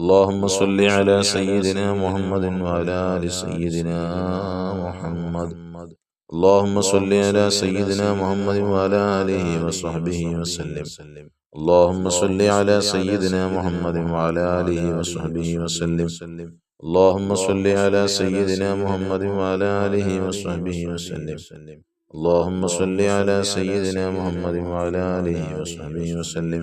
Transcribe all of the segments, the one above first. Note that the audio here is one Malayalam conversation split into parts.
اللهم صل على سيدنا محمد وعلى آل سيدنا محمد اللهم صل على سيدنا محمد وعلى آله وصحبه وسلم اللهم صل على سيدنا محمد وعلى آله وصحبه وسلم اللهم صل على سيدنا محمد وعلى آله وصحبه وسلم اللهم صل على سيدنا محمد وعلى آله وصحبه وسلم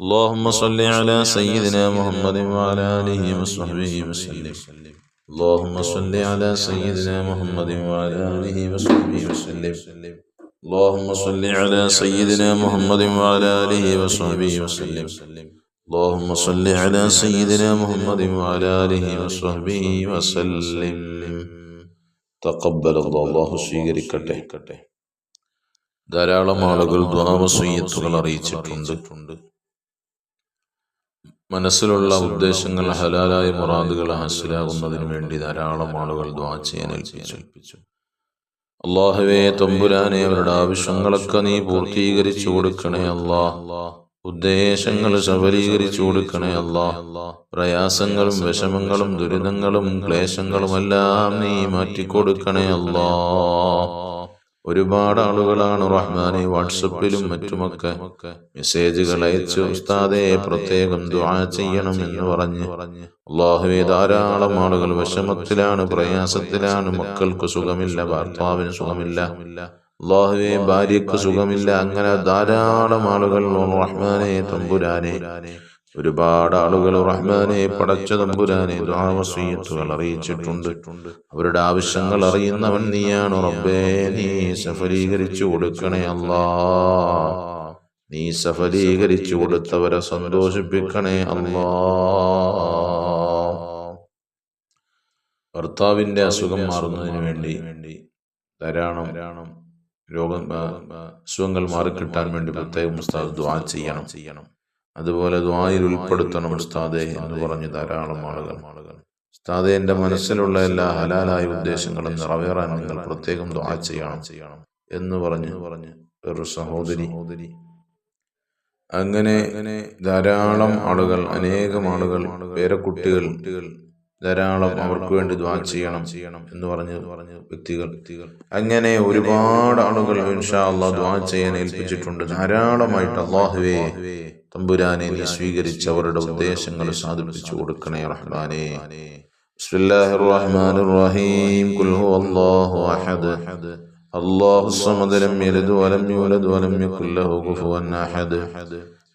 اللهم صل على سيدنا محمد وعلى آله وصحبه وسلم اللهم صل على سيدنا محمد وعلى آله وصحبه وسلم اللهم صل على سيدنا محمد وعلى آله وصحبه وسلم اللهم صل على سيدنا محمد وعلى آله وصحبه وسلم تقبل الله الله സ്വീകരിക്കട്ടെ ധാരാളം ആളുകൾ ദ്വാവസീയത്തുകൾ അറിയിച്ചിട്ടുണ്ട് മനസ്സിലുള്ള ഉദ്ദേശങ്ങൾ ഹലാലായ മുറാദുകൾ ഹാസിലാകുന്നതിന് വേണ്ടി ധാരാളം ആളുകൾ ദ്വാ ചെയ്യാൻ ഏൽപ്പിച്ചു. അള്ളാഹുവേ തമ്പുരാനെ അവരുടെ ആവശ്യങ്ങളൊക്കെ നീ പൂർത്തീകരിച്ചു കൊടുക്കണേ അല്ലാ ഉദ്ദേശങ്ങൾ ശബലീകരിച്ചു കൊടുക്കണേ അല്ലാ പ്രയാസങ്ങളും വിഷമങ്ങളും ദുരിതങ്ങളും ക്ലേശങ്ങളുമെല്ലാം നീ മാറ്റിക്കൊടുക്കണേ അല്ലാ ഒരുപാട് ആളുകളാണ് റഹ്മാനെ വാട്സപ്പിലും മറ്റുമൊക്കെ മെസ്സേജുകൾ അയച്ചു ഉസ്താദെ പ്രത്യേകം ദുആ ചെയ്യണം എന്ന് പറഞ്ഞ് അള്ളാഹുവെ ധാരാളം ആളുകൾ വിഷമത്തിലാണ് പ്രയാസത്തിലാണ് മക്കൾക്ക് സുഖമില്ല ഭർത്താവിന് സുഖമില്ല അള്ളാഹുവെ ഭാര്യക്ക് സുഖമില്ല അങ്ങനെ ധാരാളം ആളുകൾ റഹ്മാനെ തമ്പുരാനെ. ഒരുപാട് ആളുകൾ റഹ്മാനെ പടച്ച തമ്പുരാനെ ദ്വാവസീയത്തുകൾ അറിയിച്ചിട്ടുണ്ട്. അവരുടെ ആവശ്യങ്ങൾ അറിയുന്നവൻ നീയാണ് റബ്ബേ. നീ സഫലീകരിച്ചു കൊടുക്കണേ അല്ലാ. നീ സഫലീകരിച്ചു കൊടുത്തവരെ സന്തോഷിപ്പിക്കണേ അല്ലാ. ഭർത്താവിന്റെ അസുഖം മാറുന്നതിന് വേണ്ടി ധാരാളം രോഗം അസുഖങ്ങൾ മാറിക്കിട്ടാൻ വേണ്ടി പ്രത്യേകം ദ്വാ ചെയ്യണം. ചെയ്യണം. അതുപോലെ ദ്വായിൽ ഉൾപ്പെടുത്തണം ഉസ്താദെ എന്ന് പറഞ്ഞ് ധാരാളം ആളുകൾ. ഉസ്താദെ എന്റെ മനസ്സിലുള്ള എല്ലാ ഹലാലായ ഉദ്ദേശങ്ങളും നിറവേറാൻ നിങ്ങൾ പ്രത്യേകം ദ്വാ ചെയ്യണം ചെയ്യണം എന്ന് പറഞ്ഞ് പറഞ്ഞ് ഒരു സഹോദരി. അങ്ങനെ ധാരാളം ആളുകൾ അനേകം ആളുകൾ പേരക്കുട്ടികൾ ധാരാളം അവർക്ക് വേണ്ടി ദ്വാ ചെയ്യണം ചെയ്യണം എന്ന് പറഞ്ഞ് പറഞ്ഞ് വ്യക്തികൾ. വ്യക്തികൾ. അങ്ങനെ ഒരുപാട് ആളുകൾ ഇൻഷാ അള്ളാഹ് ദ്വാ ചെയ്യാൻ ഏൽപ്പിച്ചിട്ടുണ്ട്. ധാരാളമായിട്ട് അള്ളാഹുവേ തമ്പുരാനെ നീ സ്വീകരിച്ച് അവരുടെ ഉദ്ദേശങ്ങൾ സാധിപ്പിച്ചു കൊടുക്കണേ റഹ്മാനെ. ബിസ്മില്ലാഹിർ റഹ്മാനിർ റഹീം. هو الله احد അല്ലാഹു الصمد لم يلد ولم يولد ولم يكن له كفوا അഹദ്.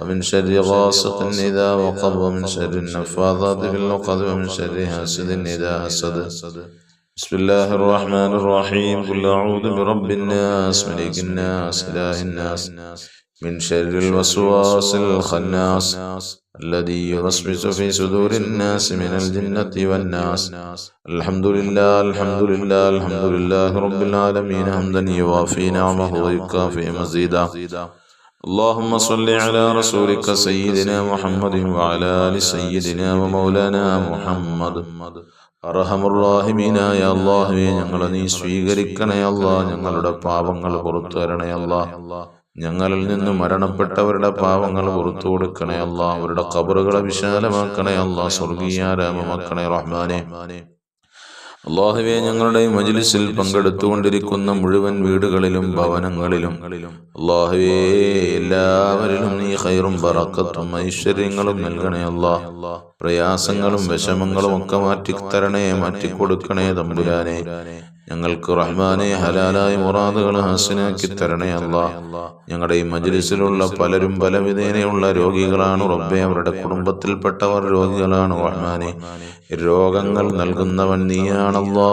ومن شر غاسق إذا وقب ومن شر النفاضات في العقد ومن شر حاسد إذا حسد. بسم الله الرحمن الرحيم. قل أعوذ برب الناس ملك الناس إله الناس من شر الوسواس الخناس الذي يوسوس في صدور الناس من الجنة والناس. الحمد لله الحمد لله الحمد لله رب العالمين. حمدا يوافي نعمه ويكافئ مزيدا. اللهم صل على رسولك سيدنا محمد وعلى آل سيدنا ومولانا محمد അറഹമുറാഹിമീനായ അള്ളാഹുവെ ഞങ്ങളെ നീ സ്വീകരിക്കണേ അല്ലാ ഞങ്ങളുടെ പാപങ്ങൾ പുറത്തു തരണേ അല്ലാ ഞങ്ങളിൽ നിന്ന് മരണപ്പെട്ടവരുടെ പാവങ്ങൾ പുറത്തു കൊടുക്കണേ അല്ല അവരുടെ കബറുകളെ വിശാലമാക്കണേ അല്ല സ്വർഗീയാരാമമാക്കണേ റഹ്മാനെ അള്ളാഹുവെ ഞങ്ങളുടെ മജിലിസിൽ പങ്കെടുത്തുകൊണ്ടിരിക്കുന്ന മുഴുവൻ വീടുകളിലും ഭവനങ്ങളിലും അള്ളാഹുവേ എല്ലാവരിലും നീ ഹൈറും ബറക്കത്തും ഐശ്വര്യങ്ങളും നൽകണേ അല്ലാ. പ്രയാസങ്ങളും വിഷമങ്ങളും ഒക്കെ മാറ്റിത്തരണേ മാറ്റിക്കൊടുക്കണേ തമ്പുരാനെ. ഞങ്ങൾക്ക് റഹ്മാനെ ഹലാലായ മുറാദുകൾ ഹാസിനാക്കി തരണേ അല്ല. ഞങ്ങളുടെ ഈ മജ്ലിസിലുള്ള പലരും പലവിധേനയുള്ള രോഗികളാണ്. റബ്ബെ അവരുടെ കുടുംബത്തിൽപ്പെട്ടവർ രോഗികളാണ് റഹ്മാനെ. രോഗങ്ങൾ നൽകുന്നവൻ നീയാണല്ലോ.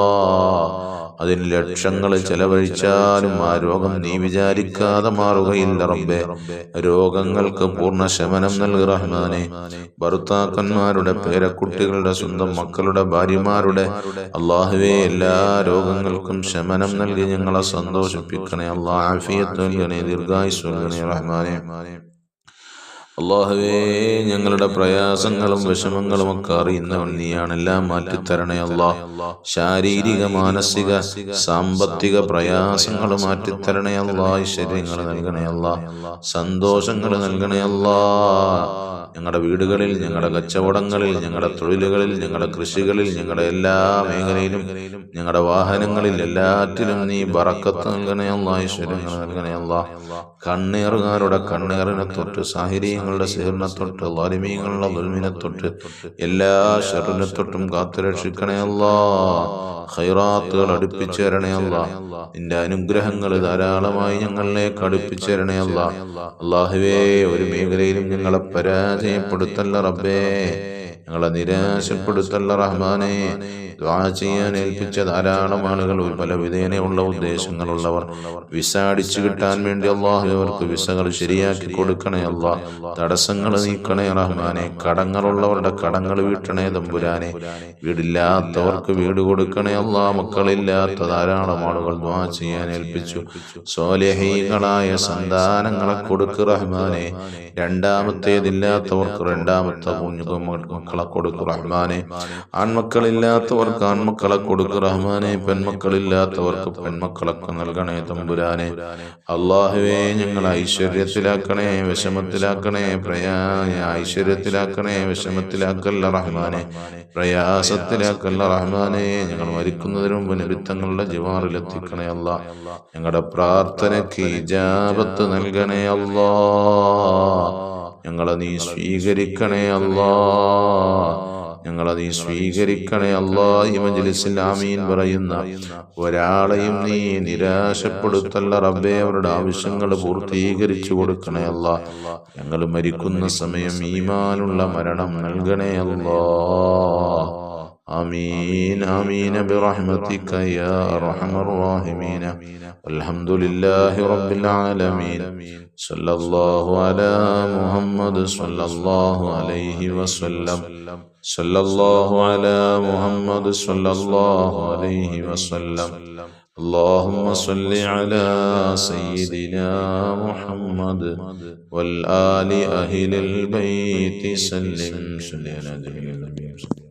അതിന് ലക്ഷങ്ങൾ ചെലവഴിച്ചാലും ആ രോഗം നീ വിചാരിക്കാതെ മാറുകയില്ല റബ്ബെ. രോഗങ്ങൾക്ക് പൂർണ ശമനം നൽകി റഹ്മാനെ. ഭർത്താക്കന്മാരുടെ പേരക്കുട്ടികളുടെ സ്വന്തം മക്കളുടെ ഭാര്യമാരുടെ അള്ളാഹുവെ എല്ലാ രോഗങ്ങൾക്കും ശമനം നൽകി ഞങ്ങളെ സന്തോഷിപ്പിക്കണേ. അള്ളാഹ് ആഫിയത്ത് നൽകണേ ദീർഘായുസ് റഹ്മാനെ. അള്ളാഹുവേ ഞങ്ങളുടെ പ്രയാസങ്ങളും വിഷമങ്ങളും ഒക്കെ അറിയുന്നവൻ നീയാണ് എല്ലാം മാറ്റിത്തരണേ അല്ലാ ശാരീരിക മാനസിക സാമ്പത്തിക പ്രയാസങ്ങൾ മാറ്റിത്തരണേ അല്ലാ ഐശ്വര്യങ്ങൾ നൽകണേ അല്ലാ സന്തോഷങ്ങൾ നൽകണേ അല്ലാ ഞങ്ങളുടെ വീടുകളിൽ ഞങ്ങളുടെ കച്ചവടങ്ങളിൽ ഞങ്ങളുടെ തൊഴിലുകളിൽ ഞങ്ങളുടെ കൃഷികളിൽ ഞങ്ങളുടെ എല്ലാ മേഖലയിലും ഞങ്ങളുടെ വാഹനങ്ങളിൽ എല്ലാറ്റിലും നീ ബറക്കത്ത് നൽകണേ അള്ളാ. ഐശ്വര്യങ്ങൾ നൽകണേ അള്ളാ. കണ്ണേറുകാരുടെ കണ്ണേറിനെ തൊട്ട് സാഹിര്യങ്ങൾ ജാഹിലീങ്ങളുടെ സിഹിറിനെ തൊട്ട് വാലിമീങ്ങളുടെ ദുൽമിനെ തൊട്ട് എല്ലാ ഷറിനെ തൊട്ടും കാത്തുരക്ഷിക്കണേ അല്ലാ. ഖൈറാത്തുകൾ നിന്റെ അനുഗ്രഹങ്ങൾ ധാരാളമായി ഞങ്ങളിലേക്ക് അടുപ്പിച്ചു തരണേ അല്ല. അള്ളാഹുവേ ഒരു മേഖലയിലും ഞങ്ങളെ പരാജയപ്പെടുത്തല്ല റബ്ബേ. ഞങ്ങളെ നിരാശപ്പെടുത്തല്ല റഹ്മാനെ. ചെയ്യാൻ ഏൽപ്പിച്ച ധാരാളം ആളുകൾ പല വിധേനയുള്ള ഉദ്ദേശങ്ങളുള്ളവർ. വിസ അടിച്ചു കിട്ടാൻ വേണ്ടി അള്ളാഹു അവർക്ക് വിസകൾ ശരിയാക്കി കൊടുക്കണേ അല്ല തടസ്സങ്ങൾ നീക്കണേ റഹ്മാനെ. കടങ്ങളുള്ളവരുടെ കടങ്ങൾ വീട്ടണേ തമ്പുരാനെ. വീടില്ലാത്തവർക്ക് വീട് കൊടുക്കണേ അല്ല മക്കളില്ലാത്ത ധാരാളം ആളുകൾ ദ്വാ ചെയ്യാൻ ഏൽപ്പിച്ചു. സോലഹീകളായ സന്താനങ്ങളെ കൊടുക്ക് റഹ്മാനെ. രണ്ടാമത്തേതില്ലാത്തവർക്ക് രണ്ടാമത്തെ കുഞ്ഞു മക്കളെ കൊടുക്ക് റഹ്മാനെ. ആൺമക്കളില്ലാത്തവർക്ക് ആൺമക്കളെ കൊടുക്കു റഹ്മാനെ. പെൺമക്കളില്ലാത്തവർക്ക് പെൺമക്കളൊക്കെ നൽകണേ തമ്പുരാനെ. അള്ളാഹുവേ ഞങ്ങൾ ഐശ്വര്യത്തിലാക്കണേ വിഷമത്തിലാക്കണേ പ്രയാ ഐശ്വര്യത്തിലാക്കണേ വിഷമത്തിലാക്കല്ല റഹ്മാനെ. പ്രയാസത്തിലാക്കല്ല റഹ്മാനെ. ഞങ്ങൾ മരിക്കുന്നതിന് മുമ്പ് നിമിത്തങ്ങളുടെ ജിവാറിലെത്തിക്കണേ അല്ല. ഞങ്ങളുടെ പ്രാർത്ഥനയ്ക്ക് ഇജാബത്ത് നൽകണേ അല്ലാ. ഞങ്ങളെ നീ സ്വീകരിക്കണേ അല്ലാ. ഞങ്ങളെ നീ സ്വീകരിക്കണേ അല്ലാ ഈ മജ്ലിസിൽ ആമീൻ പറയുന്ന ഒരാളെയും നീ നിരാശപ്പെടുത്തല്ല റബ്ബേ. അവരുടെ ആവശ്യങ്ങൾ പൂർത്തീകരിച്ചു കൊടുക്കണേ അല്ല. ഞങ്ങൾ മരിക്കുന്ന സമയം ഈമാനുള്ള മരണം നൽകണേ അല്ലാ. آمين آمين برحمتك يا أرحم الراحمين والحمد لله رب العالمين صلى الله على محمد صلى الله عليه وسلم صلى الله على محمد صلى الله عليه وسلم اللهم صل على سيدنا محمد والآل أهل البيت سلم سلم على النبي